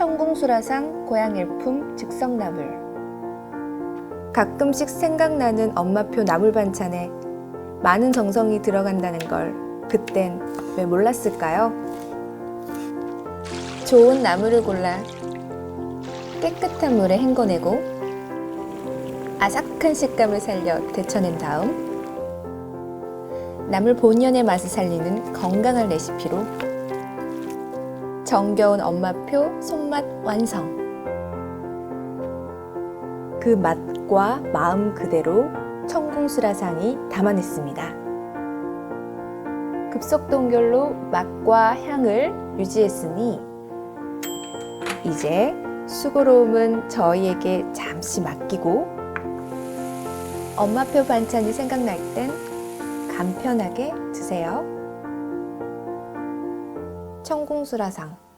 청궁수라상 고향일품 즉석나물 가끔씩 생각나는 엄마표 나물 반찬에 많은 정성이 들어간다는 걸 그땐 왜 몰랐을까요? 좋은 나물을 골라 깨끗한 물에 헹궈내고 아삭한 식감을 살려 데쳐낸 다음 나물 본연의 맛을 살리는 건강한 레시피로 정겨운 엄마표 손맛 완성. 그 맛과 마음 그대로 청궁수라상이 담아냈습니다. 급속동결로 맛과 향을 유지했으니 이제 수고로움은 저희에게 잠시 맡기고 엄마표 반찬이 생각날 땐 간편하게 드세요. 청궁수라상